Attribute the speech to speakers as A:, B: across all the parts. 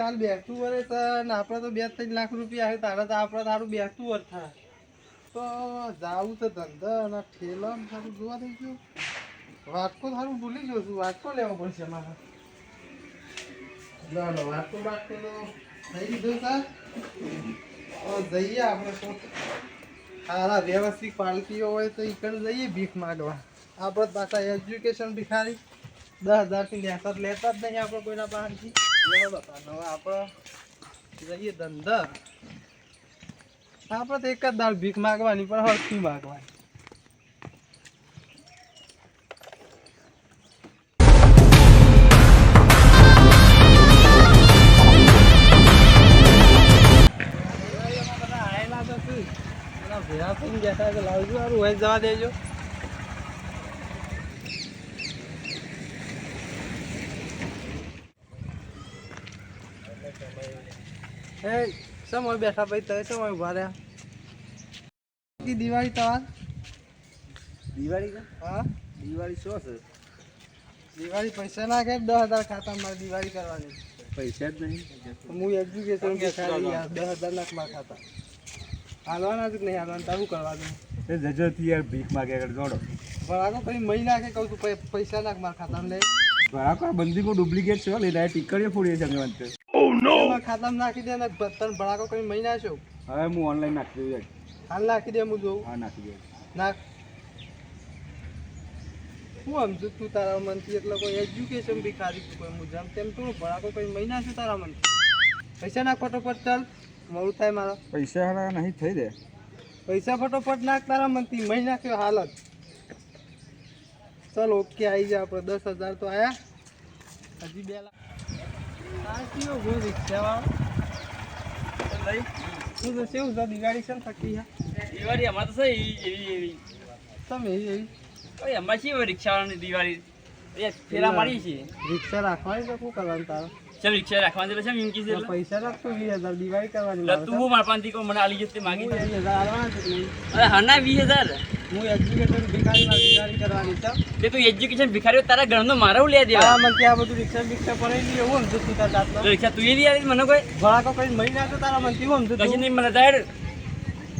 A: કાલ બેસતું વરે ને આપણે તો બે ત્રણ લાખ રૂપિયા આવે તારે તો આપણે તારું બેસતું વર થાય. તો જાવું તો ધંધા અને ઠેલા સારું જોવા થઈ ગયું. વાટકો તારું ભૂલી ગયો છું, વાટકો લેવો પડશે મારે. ના ના વાટકો બાટકો તો થઈ સર જઈએ આપણે સારા વ્યવસ્થિત પાલટીઓ હોય તો ઈકડ જઈએ ભીખ માગવા. આપણે પાછા એજ્યુકેશન ભિખારી દસ હજારથી લેસર લેતા જ નહીં આપણે કોઈના પાસેથી. આપણે આપણે તો એક જ દાળ ભીખ માગવાની પણ માગવાની તો શું? પેલા ભેગા થઈને બેઠા લાવજો હારું, વહી જવા દેજો. એ સમય બેઠા ભાઈ તમે સમય ઊભા રહ્યા? દિવાળી તમાર
B: દિવાળી
A: હા.
B: દિવાળી શું છે
A: દિવાળી પૈસા ના કે દસ હજાર ખાતા મારે દિવાળી કરવાની.
B: પૈસા જ નહીં.
A: હું એજ્યુકેશન દસ હજાર લાખમાં ખાતા. હાલવાના જ નહીં હાલવાના તારું કરવાનું
B: એ જજોથી યાર ભીખ માગે આગળ જોડો
A: ભરાકો પછી મહિના કે કહું છું પૈસા નાખ મારા ખાતા લે
B: બરાબર બંદી કો ડુપ્લિકેટ છે લે ડાય ટીકડીએ ફોડીએ છે અંગવંત
A: ખાતામાં નાખી દે ને તને ભડાકો કઈ મહિના છો.
B: હવે હું ઓનલાઈન નાખી દઉં
A: હાલ નાખી દે હું જોઉં.
B: હા નાખી
A: હું સમજુ તું તારા મનથી એટલે કોઈ એજ્યુકેશન બી ખાલી તું કોઈ હું જેમ તેમ તું ભડાકો કઈ મહિના છે તારા મનથી. પૈસા નાખ ફટોફટ ચાલ. મોડું થાય મારા.
B: પૈસા નહીં થઈ દે.
A: પૈસા ફટોફટ નાખ તારા મનથી. મહિના કયો હાલત. ચાલ ઓકે આવી જાય આપણે. દસ હજાર તો આયા. હજી બે લાખ. દિવાળી
C: અમારે તો છે એવી એવી
A: તમે એવી એવી
C: અમારે છે રિક્ષાવાળાની દિવાળી ફેરા મારી છે
A: રિક્ષા રાખવાની તો શું કરવાનું તારે
C: ચલ રિક્ષા રાખવાની છે એમ કીધું
A: પૈસા રાખતો વીસ હજાર દિવાળી કરવાની
C: તું મારા કોઈ મને આલી જતી માગી
A: વીસ હજાર આલવાના છે
C: અરે હા ના વીસ હજાર.
A: હું એજ્યુકેશન ભિખારીમાં દિવાળી કરવાની છે.
C: તે તું એજ્યુકેશન ભિખારીઓ તારા ઘરનો મારે હું લે
A: હા
C: દેવા
A: મને આ બધું રિક્ષા બિક્ષા પડાવી એવું સમજુ તું તારા
C: રિક્ષા તું એ લઈ મને કોઈ?
A: ભડાકો કઈ મળી તો તારા મનથી હું સમજુ
C: નહીં મને તાર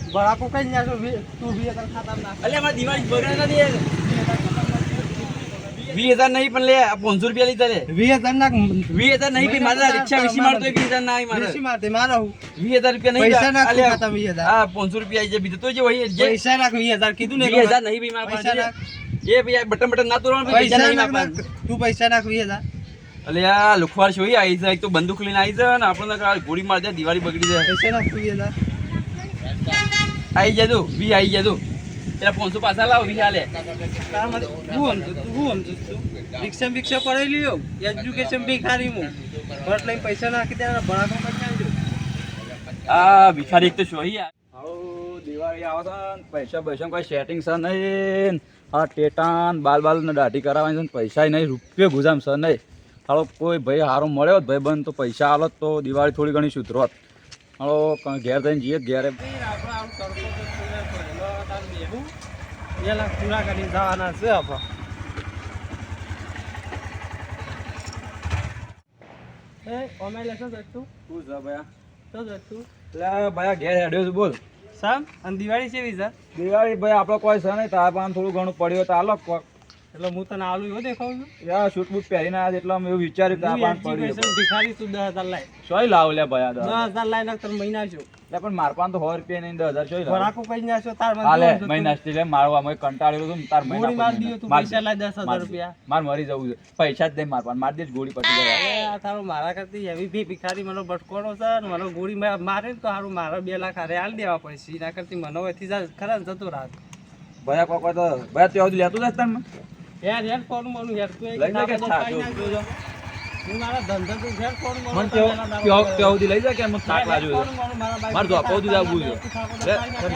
A: ભડાકો કઈ ના છો તું બી ખાતા ના
C: અલે અમારી દિવાળી બગડે નથી વીસ હજાર નહીં પણ લે પાંચસો રૂપિયા લીધા લે.
A: વીસ હજાર ના
C: વીસ હજાર નહીં ભાઈ મારા રિક્ષા વિસી મારતો વીસ હજાર ના મારે.
A: માટે મારા હું.
C: વીસ હજાર રૂપિયા નહીં
A: પૈસા નાખ ખાતા વીસ હજાર.
C: હા પાંચસો રૂપિયા આવી જાય બીજું તો જે હોય જે
A: પૈસા નાખ વીસ હજાર કીધું ને
C: વીસ હજાર નહીં ભાઈ મારા
A: પૈસા
C: એ ભાઈ બટન બટન ના તોડવાનું
A: પૈસા
C: નહીં.
A: તું પૈસા નાખ વીસ હજાર.
C: અલે આ લુખવાર છે આવી જાય એક તો બંદૂક લઈને આવી જાય ને આપણને ગોળી મારી જાય દિવાળી બગડી જાય.
A: પૈસા નાખ વીસ હજાર.
C: આવી જાય તું વી આવી જાય તું. પેલા પાંચસો પાછા લાવ વિશાલે. હાલે
A: હું સમજુ હું સમજુ રિક્ષા બિક્ષા પડાવી લ્યો એજ્યુકેશન ભિખારી હું ભટ લઈને પૈસા નાખી દે ભડાકો કરી નાખજો
C: આ ભિખારી એક તો શું યાર
B: દિવાળી આવે છે પૈસા પૈસા કોઈ સેટિંગ છે નહીં. આ ટેટાન બાલ બાલ ને દાઢી કરાવવાની છે ને પૈસા નહીં રૂપિયો ગુજામ છે નહીં. હાલો કોઈ ભાઈ સારો મળ્યો ભાઈ બંધ તો પૈસા આલો તો દિવાળી થોડી ઘણી સુધરોત હાલો ઘેર થઈને જઈએ ઘેરે.
A: બે લાખ પૂરા કરીને જવાના છે આપણે એ અમે લેશો જતું
B: શું છે ભાઈ
A: તો. જતું
B: એટલે ભાઈ ઘેર હેડ્યો છે બોલ.
A: સામ? અને દિવાળી છે
B: દિવાળી ભાઈ આપણો કોઈ છે નહીં તાર પણ થોડું ઘણું પડ્યું તો આલો
A: એટલે હું તને આલુ એવો દેખાઉં છું?
B: યાર શૂટ બૂટ પહેરીને આજ એટલે એવું વિચાર્યું કે આ પાંચ પડ્યું
A: ભિખારી તું દસ હજાર લાય.
B: સોય લાવ લે ભાઈ
A: દસ હજાર. લાય નાખ તને મહિના છો
B: એટલે પણ માર પાન તો સો રૂપિયા નહીં દસ હજાર સોય લાવ.
A: કઈ ના છો તાર
B: હાલે મહિના સ્ટીલે મારવા મેં કંટાળેલું હતું તાર મહિના
A: માર દીધો તું પૈસા. લાય દસ હજાર રૂપિયા.
B: માર મરી જવું છે. પૈસા જ દે માર પાન માર દે ગોળી પટી જાય.
A: તારો મારા કરતી એવી ભી ભિખારી મને બટકોડો છે મને ગોળી મારે તો સારું મારા બે લાખ હારે હાલ દેવા પડશે એના કરતી મને જા ખરા જતો રાત.
B: ભયા કોકો તો ભયા ત્યાં સુધી લેતું જ ને
A: યાર યાર કોણ યાર તું
B: લઈ કે.
A: હું મારા ધંધા તો યાર કોણ મને
B: લઈ જા કે મને થાક
A: મારા
B: જ.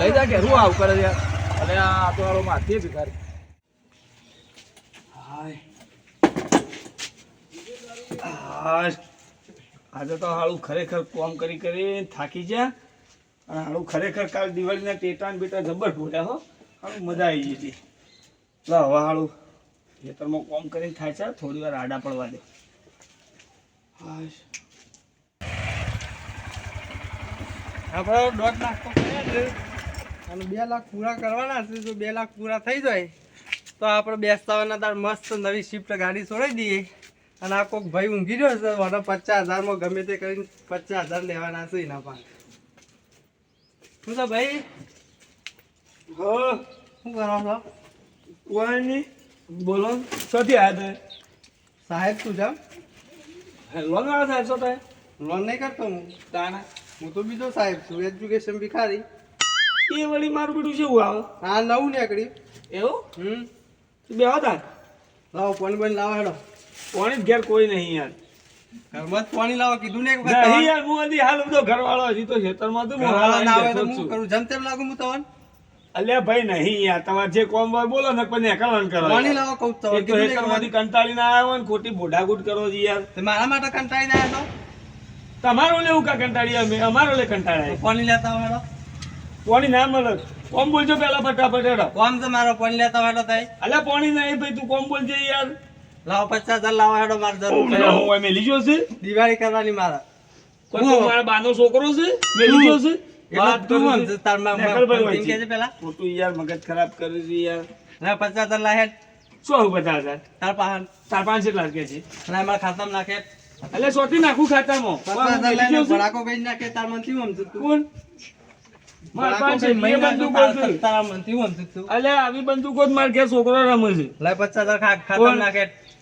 B: લઈ જા કે હું આવું કરે યાર? આ તો માથે ભિખારી.
D: આજે તો હાળું ખરેખર કોમ કરી કરી થાકી ગયા. અને હાળું ખરેખર કાલ દિવાળીના ટેટા ને બેટા જબર ફોડ્યા હો. હાળું મજા આવી ગઈ હતી. લા હવે હાળું ખેતરમાં કોમ કરીને થાય છે થોડી વાર આડા પડવા દે.
A: આપણે દોઢ લાખ તો કર્યા. અને બે લાખ પૂરા કરવાના છે જો બે લાખ પૂરા થઈ જાય તો આપણે બેસતાવાના તાર મસ્ત નવી શિફ્ટ ગાડી છોડાવી દઈએ. અને આ કોઈક ભાઈ ઊંઘી રહ્યો છે મને પચાસ હજારમાં ગમે તે કરીને પચાસ હજાર લેવાના છે એના પાસે. શું છે ભાઈ?
D: હા.
A: શું કરો છો?
D: કોઈ નહીં. બોલો શોથી આવ્યા
A: સાહેબ શું છે
D: લોન વાળા સાહેબ છો તમે?
A: લોન નહીં કરતો હું
D: તાના
A: હું તો બીજો સાહેબ છું એજ્યુકેશન ભિખારી.
D: એ વળી મારું બેટું શું આવે
A: હા નવું નીકળ્યું.
D: એવું?
A: હમ.
D: બે હતા
A: લાવો પાણી બની લાવો હેડો.
D: પાણી જ ઘેર કોઈ નહીં યાર.
A: ઘરમાં જ પાણી લાવો કીધું ને
D: નહીં યાર હું હજી હાલ બધો ઘરવાળો હજી તો ખેતરમાં તો
A: ઘરવાળો ના આવે તો હું કરું જેમ તેમ લાગુ હું તમને.
D: અલ્યા ભાઈ નહીં યાર તમારે જે કોમ હોય બોલો ને પણ એકલન કરો
A: પાણી લાવો કહું તો
D: એક તો
A: કીધું ને એક
D: હેતરમાંથી કંટાળીને આવ્યા હોય ને ખોટી બોડાગુડ કરો છો યાર.
A: તે મારા માટે કંટાળીને આવ્યા
D: તમારો લેવું કા કંટાળી અમે? અમારો લે
A: તો
D: કંટાળાય
A: પાણી લેતા વાળો હેડો?
D: ના મળે? કોમ બોલજો પેલા ફટાફટ હેડો.
A: કોમ તો મારો પાણી લેતા વાળો થાય
D: અલ્યા પાણી નહીં ભાઈ તું કોમ બોલજે યાર.
A: લાવો પચાસ હજાર લાવો હેડો મારે જરૂર
D: હું મેલી છે?
A: દિવાળી કરવાની મારા.
D: કોઈ મારા બાનો છોકરો છે? મેલી છે?
A: તાર
D: ખોટું યાર મગજ ખરાબ કરે છે યાર.
A: ના પચાસ હજાર હેડ.
D: શું આવું પચાસ હજાર?
A: તાર પાસે
D: ચાર પાંચ એટલા કે છે?
A: ના મારા ખાતામાં નાખે.
D: એટલે સોટી નાખું ખાતામાં.
A: પચાસ હજાર લઈને ભડાકો નાખે તાર મનથી હું સમજુ
D: કોણ?
A: તાર- તારા
D: જ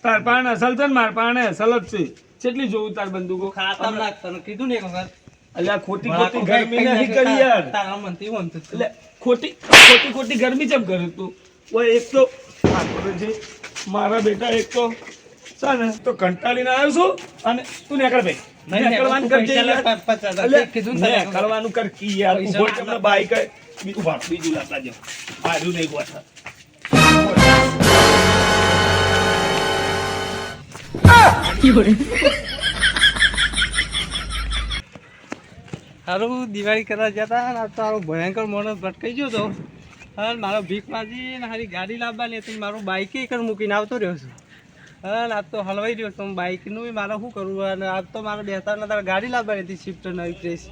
D: તાર પાણ અસલ છે માર પાણે અસલ જ છે. કેટલી જોવું તાર બંદૂકો?
A: ખાતામાં નાખ તને કીધું ને એક વખત.
D: અલ્યા ખોટી ખોટી ગરમી નહીં કરી યાર.
A: તારા મનથી હું સમજુ
D: એટલે ખોટી ખોટી ખોટી ગરમી જેમ કરે તું? ઓય એક તો મારા બેટા એક તો છે ને તો કંટાળીને આવ્યો છું અને તું નેકળ ભાઈ કરવાનું
A: તું
D: કર કી યાર. તું
A: ના
D: તમને બાઈક બીજું વાત બીજું જાઓ. આર્યું નહીં ગોઠા
A: સારું દિવાળી કરવા જતા ને તો હારો ભયંકર માણસ ભટકાઈ ગયો હતો હા મારો ભીખ માજી ને હારી ગાડી લાવવાની હતી મારું બાઇક એક મૂકીને આવતો રહ્યો છું. હા આજ તો હલવાઈ રહ્યો છું. બાઇકનું મારે શું કરવું? અને આજ તો મારે બેસતા નતા ગાડી લાવવાની હતી શિફ્ટ નવી પ્રેસ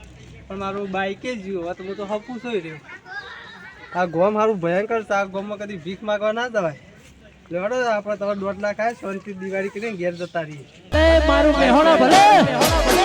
A: પણ મારું બાઇકે જ ગયું. હવે તો હપું સોઈ રહ્યો. આ ગોમ મારું ભયંકર છે. આ ગોમમાં કદી ભીખ માગવા ના જવાય. લેવડો આપણે તમારે દોઢ લાખ આવે શાંતિ દિવાળી કરીને ઘેર જતા રહીએ.
E: મારું મેહોણા ભલે.